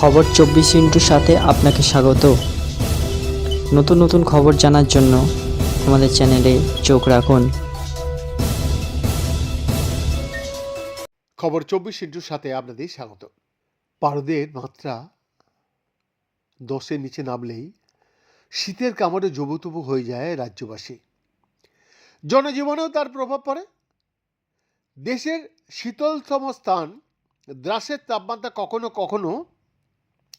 খবর চব্বিশ ইন্টুর সাথে আপনাকে স্বাগত। নতুন নতুন খবর জানার জন্য আমাদের চ্যানেলে চোখ রাখুন। খবর চব্বিশ ইন্টুর সাথে আপনাদের স্বাগত। পারদের মাত্রা দশের নিচে নামলেই শীতের কামড়ে জবুতবু হয়ে যায় রাজ্যবাসী। জনজীবনেও তার প্রভাব পড়ে। দেশের শীতলতম স্থান, দ্রাসের তাপমাত্রা কখনো কখনো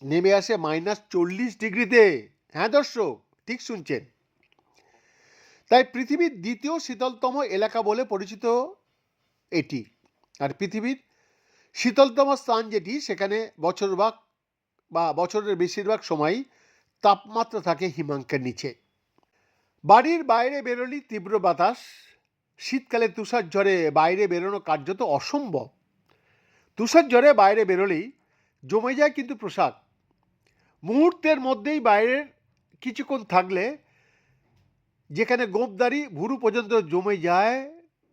নেমে আসে মাইনাস চল্লিশ ডিগ্রিতে। হ্যাঁ দর্শক, ঠিক শুনছেন। তাই পৃথিবীর দ্বিতীয় শীতলতম এলাকা বলে পরিচিত এটি। আর পৃথিবীর শীতলতম স্থান যেটি, সেখানে বছরভাগ বা বছরের বেশিরভাগ সময়ই তাপমাত্রা থাকে হিমাঙ্কের নিচে। বাড়ির বাইরে বেরোলেই তীব্র বাতাস, শীতকালে তুষার ঝড়ে বাইরে বেরোনো কার্যত অসম্ভব। তুষার ঝড়ে বাইরে বেরোলেই জমে যায় কিন্তু পোশাক মুহূর্তের মধ্যেই বাইরের কিছুক্ষণ থাকলে যেখানে গোপদারি ভুরু পর্যন্ত জমে যায়,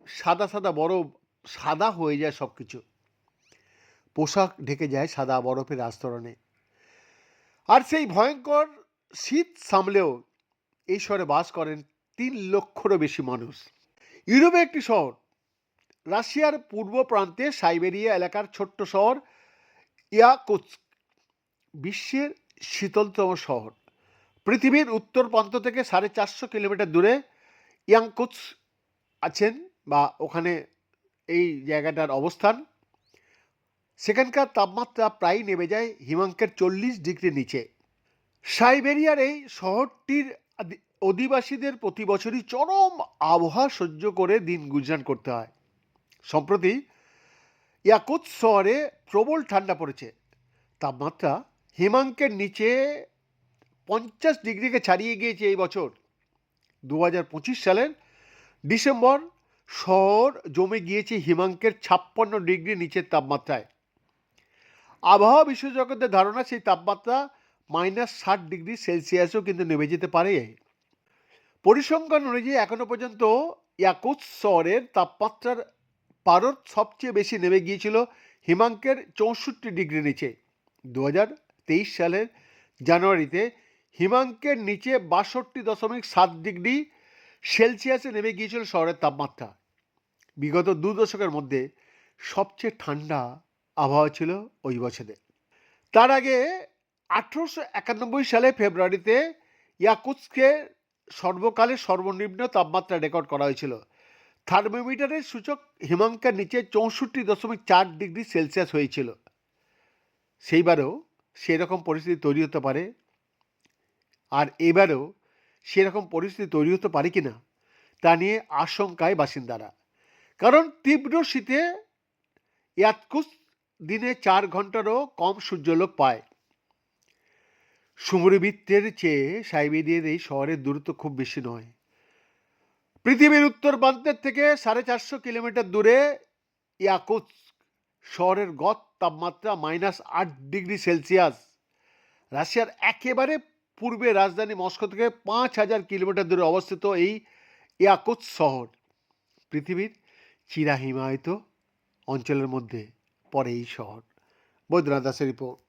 সাদা সাদা বরফ, সাদা হয়ে যায় সব কিছু পোশাক ঢেকে যায় সাদা বরফের আস্তরণে। আর সেই ভয়ঙ্কর শীত সামলেও এই শহরে বাস করেন তিন লক্ষরও বেশি মানুষ। ইউরোপে একটি শহর, রাশিয়ার পূর্ব প্রান্তে সাইবেরিয়া এলাকার ছোট্ট শহর ইয়াকুৎস্ক। বিশ্বের শীতলতম শহর। পৃথিবীর উত্তর প্রান্ত থেকে সাড়ে চারশো কিলোমিটার দূরে ইয়াংকুৎস আছেন বা ওখানে এই জায়গাটার অবস্থান। সেখানকার তাপমাত্রা প্রায় নেমে যায় হিমাঙ্কের চল্লিশ ডিগ্রি নিচে। সাইবেরিয়ার এই শহরটির অধিবাসীদের প্রতি বছরই চরম আবহাওয়া সহ্য করে দিন গুজরান করতে হয়। সম্প্রতি ইয়াকুত শহরে প্রবল ঠান্ডা পড়েছে। তাপমাত্রা হিমাঙ্কের নিচে পঞ্চাশ ডিগ্রিকে ছাড়িয়ে গিয়েছে এই বছর। দু হাজার পঁচিশ সালের ডিসেম্বর শহর জমে গিয়েছে হিমাঙ্কের ছাপ্পান্ন ডিগ্রি নিচের তাপমাত্রায়। আবহাওয়া বিশেষজ্ঞদের ধারণা সেই তাপমাত্রা মাইনাস ষাট ডিগ্রি সেলসিয়াসও কিন্তু নেমে যেতে পারে। পরিসংখ্যান অনুযায়ী এখনও পর্যন্ত ইয়াকুৎ শহরের তাপমাত্রার পারদ সবচেয়ে বেশি নেমে গিয়েছিল হিমাঙ্কের চৌষট্টি ডিগ্রি নিচে। দু তেইশ সালের জানুয়ারিতে হিমাঙ্কের নিচে বাষট্টি দশমিক সাত ডিগ্রি সেলসিয়াসে নেমে গিয়েছিল শহরের তাপমাত্রা। বিগত দু দশকের মধ্যে সবচেয়ে ঠান্ডা আবহাওয়া ছিল ওই বছরে। তার আগে আঠেরোশো একানব্বই সালে ফেব্রুয়ারিতে ইয়াকুৎসকে সর্বকালের সর্বনিম্ন তাপমাত্রা রেকর্ড করা হয়েছিল। থার্মোমিটারের সূচক হিমাঙ্কের নিচে চৌষট্টি দশমিক চার ডিগ্রি সেলসিয়াস হয়েছিল। সেইবারও সেরকম পরিস্থিতি তৈরি হতে পারে? আর এবারেও সেরকম পরিস্থিতি তৈরি হতে পারে কি না তা নিয়ে আশঙ্কায় বাসিন্দারা। কারণ তীব্র শীতে ইয়াতকুস দিনে চার ঘন্টারও কম সূর্যলোক পায়। সুমরিবৃত্তের চেয়ে সাইবেরিয়ার এই শহরের দূরত্ব খুব বেশি নয়। পৃথিবীর উত্তর প্রান্তের থেকে সাড়ে চারশো কিলোমিটার দূরে ইয়াকুৎস শহরের গড় তাপমাত্রা মাইনাস আট ডিগ্রি সেলসিয়াস। রাশিয়ার একেবারে পূর্বে রাজধানী মস্কো থেকে পাঁচ হাজার কিলোমিটার দূরে অবস্থিত এই ইয়াকুত শহর। পৃথিবীর চিরাহিমায়িত অঞ্চলের মধ্যে পড়ে এই শহর। বৈদ্যনাথ দাসের রিপোর্ট।